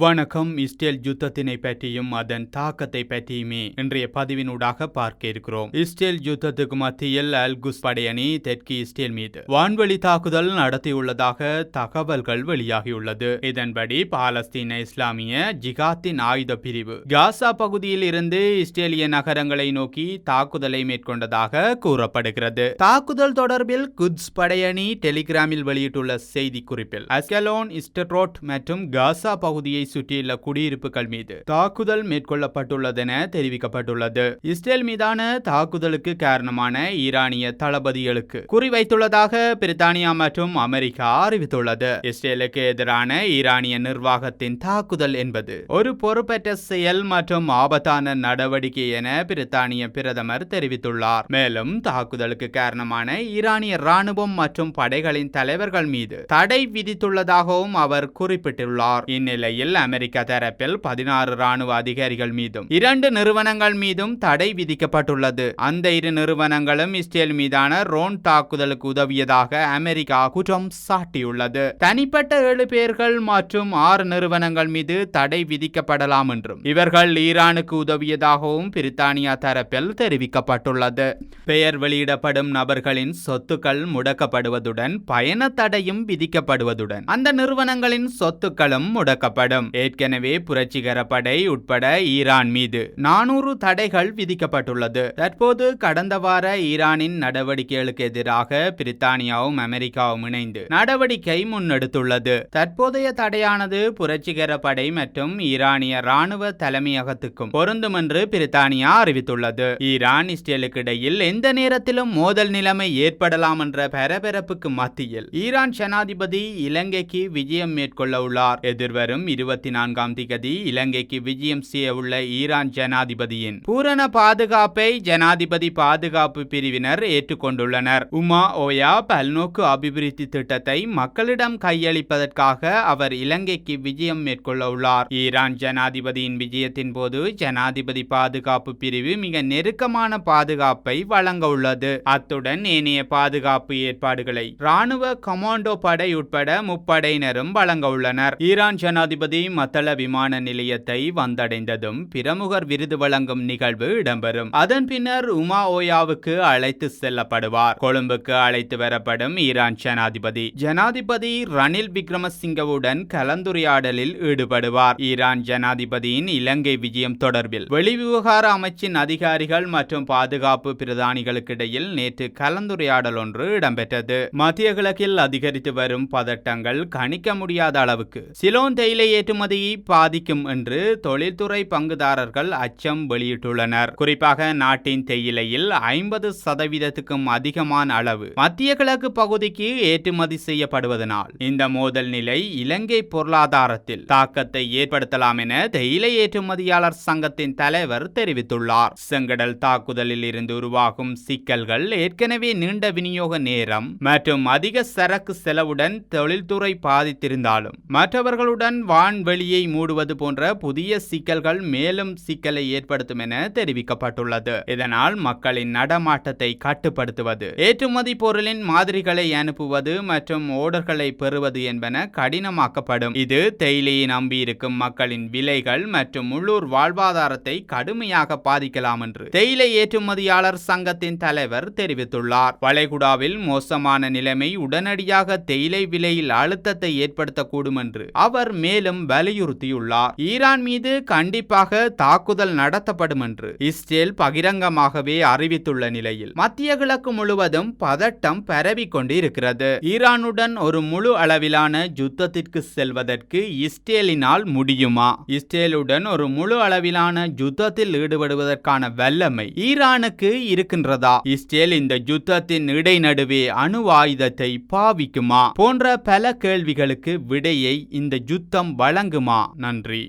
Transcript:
வணக்கம் இஸ்ரேல் யுத்தத்தினை பற்றியும் அதன் தாக்கத்தை பற்றியுமே இன்றைய பதிவினூடாக பார்க்க இருக்கிறோம். இஸ்ரேல் யுத்தத்துக்கு மத்தியில் அல்குஸ் படையணி தெற்கு இஸ்ரேல் மீது வான்வழி தாக்குதல் நடத்தியுள்ளதாக தகவல்கள் வெளியாகியுள்ளது. இதன்படி பாலஸ்தீன இஸ்லாமிய ஜிகாத்தின் ஆயுத பிரிவு காசா பகுதியில் இருந்து இஸ்ரேலிய நகரங்களை நோக்கி தாக்குதலை மேற்கொண்டதாக கூறப்படுகிறது. தாக்குதல் தொடர்பில் குட்ஸ் படையணி டெலிகிராமில் வெளியிட்டுள்ள செய்தி குறிப்பில் அஸ்கலோன் இஸ்டரோட் மற்றும் காசா பகுதியை பகுதியை சுற்றியுள்ள குடியிருப்புகள் மீது தாக்குதல் மேற்கொள்ளப்பட்டுள்ளதென தெரிவிக்கப்பட்டுள்ளது. இஸ்ரேல் மீதான தாக்குதலுக்கு காரணமான ஈரானிய தளபதிகளுக்கு குறிவைத்துள்ளதாக பிரித்தானியா மற்றும் அமெரிக்கா அறிவித்துள்ளது. இஸ்ரேலுக்கு எதிரான ஈரானிய நிர்வாகத்தின் தாக்குதல் என்பது ஒரு பொறுப்பற்ற செயல் மற்றும் ஆபத்தான நடவடிக்கை என பிரித்தானிய பிரதமர் தெரிவித்துள்ளார். மேலும் தாக்குதலுக்கு காரணமான ஈரானிய ராணுவம் மற்றும் படைகளின் தலைவர்கள் மீது தடை விதித்துள்ளதாகவும் அவர் குறிப்பிட்டுள்ளார். இந்நிலையில் அமெரிக்க தரப்பில் பதினாறு ராணுவ அதிகாரிகள் மீதும் இரண்டு நிறுவனங்கள் மீதும் தடை விதிக்கப்பட்டுள்ளது. அந்த இரு நிறுவனங்களும் இஸ்ரேல் மீதான ரோன் தாக்குதலுக்கு உதவியதாக அமெரிக்கா குற்றம் சாட்டியுள்ளது. தனிப்பட்ட ஏழு பேர்கள் மற்றும் ஆறு நிறுவனங்கள் மீது தடை விதிக்கப்படலாம் என்றும் இவர்கள் ஈரானுக்கு உதவியதாகவும் பிரித்தானியா தரப்பில் தெரிவிக்கப்பட்டுள்ளது. பெயர் வெளியிடப்படும் நபர்களின் சொத்துக்கள் முடக்கப்படுவதுடன் பயண தடையும் விதிக்கப்படுவதுடன் அந்த நிறுவனங்களின் சொத்துக்களும் முடக்கப்படும். ஏற்கனவே புரட்சிகர படை உட்பட ஈரான் மீது நானூறு தடைகள் விதிக்கப்பட்டுள்ளது. தற்போது கடந்த வார ஈரானின் நடவடிக்கைகளுக்கு எதிராக பிரித்தானியாவும் அமெரிக்காவும் இணைந்து நடவடிக்கை முன்னெடுத்துள்ளது. தற்போதைய தடையானது புரட்சிகர படை மற்றும் ஈரானிய ராணுவ தலைமையகத்துக்கும் பொருந்தும் என்று பிரித்தானியா அறிவித்துள்ளது. ஈரான் இஸ்ரேலுக்கு இடையில் எந்த நேரத்திலும் மோதல் நிலைமை ஏற்படலாம் என்ற பரபரப்புக்கு மத்தியில் ஈரான் ஜனாதிபதி இலங்கைக்கு விஜயம் மேற்கொள்ள உள்ளார். எதிர்வரும் இருபத்தி நான்காம் திகதி இலங்கைக்கு விஜயம் செய்ய உள்ள ஈரான் ஜனாதிபதியின் பூரண பாதுகாப்பை ஜனாதிபதி பாதுகாப்பு பிரிவினர் ஏற்றுக்கொண்டுள்ளனர். உமா ஓயா பல்நோக்கு அபிவிருத்தி திட்டத்தை மக்களிடம் கையளிப்பதற்காக அவர் இலங்கைக்கு விஜயம் மேற்கொள்ள உள்ளார். ஈரான் ஜனாதிபதியின் விஜயத்தின் போது ஜனாதிபதி பாதுகாப்பு பிரிவு மிக நெருக்கமான பாதுகாப்பை வழங்க உள்ளது. அத்துடன் ஏனைய பாதுகாப்பு ஏற்பாடுகளை ராணுவ கமாண்டோ படை உட்பட முப்படையினரும் வழங்க உள்ளனர். ஈரான் ஜனாதிபதி மத்தள விமான நிலையத்தை வந்தடைந்ததும் பிரமுகர் விருது வழங்கும் நிகழ்வு இடம்பெறும். அதன் பின்னர் உமா ஓயாவுக்கு அழைத்து செல்லப்படுவார். கொழும்புக்கு அழைத்து வரப்படும் ஈரான் ஜனாதிபதி. ஜனாதிபதி ரணில் விக்ரமசிங்கவுடன் கலந்துரையாடலில் ஈடுபடுவார். ஈரான் ஜனாதிபதியின் இலங்கை விஜயம் தொடர்பில் வெளிவிவகார அமைச்சின் அதிகாரிகள் மற்றும் பாதுகாப்பு பிரதானிகளுக்கிடையில் நேற்று கலந்துரையாடல் ஒன்று இடம்பெற்றது. மத்திய கிழக்கில் அதிகரித்து வரும் பதட்டங்கள் கணிக்க முடியாத அளவுக்கு. சிலோன் தேயிலையை ஏற்றுமதியை பாதிக்கும் என்று தொழில்துறை பங்குதாரர்கள் அச்சம் வெளியிட்டுள்ளனர். குறிப்பாக நாட்டின் தேயிலையில் ஐம்பது சதவீதத்துக்கும் அதிகமான அளவு மத்திய கிழக்கு பகுதிக்கு ஏற்றுமதி செய்யப்படுவதனால் இந்த மோதல் நிலை இலங்கை பொருளாதாரத்தில் தாக்கத்தை ஏற்படுத்தலாம் என தேயிலை ஏற்றுமதியாளர் சங்கத்தின் தலைவர் தெரிவித்துள்ளார். செங்கடல் தாக்குதலில் இருந்து உருவாகும் சிக்கல்கள் ஏற்கனவே நீண்ட விநியோக நேரம் மற்றும் அதிக சரக்கு செலவுடன் தொழில்துறை பாதித்திருந்தாலும் மற்றவர்களுடன் வாழ் வான்வெளியை மூடுவது போன்ற புதிய சிக்கல்கள் மேலும் சிக்கலை ஏற்படுத்தும் என தெரிவிக்கப்பட்டுள்ளது. இதனால் மக்களின் நடமாட்டத்தை கட்டுப்படுத்துவது ஏற்றுமதி பொருளின் மாதிரிகளை அனுப்புவது மற்றும் ஓடர்களை பெறுவது என்பன கடினமாக்கப்படும். இது தேயிலையை நம்பியிருக்கும் மக்களின் விலைகள் மற்றும் உள்ளூர் வாழ்வாதாரத்தை கடுமையாக பாதிக்கலாம் என்று தேயிலை ஏற்றுமதியாளர் சங்கத்தின் தலைவர் தெரிவித்துள்ளார். வளைகுடாவில் மோசமான நிலைமை உடனடியாக தேயிலை விலையில் அழுத்தத்தை ஏற்படுத்தக்கூடும் என்று அவர் மேலும் வலியுறுத்தியுள்ளார். ஈரான் மீது கண்டிப்பாக தாக்குதல் நடத்தப்படும் என்று இஸ்ரேல் பகிரங்கமாகவே அறிவித்துள்ள நிலையில் மத்திய கிழக்கு முழுவதும் பதட்டம் பரவிக் கொண்டிருக்கிறது ஈரானுடன் ஒரு முழு அளவிலான யுத்தத்திற்கு செல்வதற்கு இஸ்ரேலினால் முடியுமா? இஸ்ரேலுடன் ஒரு முழு அளவிலான யுத்தத்தில் ஈடுபடுவதற்கான வல்லமை ஈரானுக்கு இருக்கின்றதா? இஸ்ரேல் இந்த யுத்தத்தின் இடைநடுவே அணு ஆயுதத்தை பாவிக்குமா? போன்ற பல கேள்விகளுக்கு விடையை இந்த யுத்தம் வழங்குமா? நன்றி.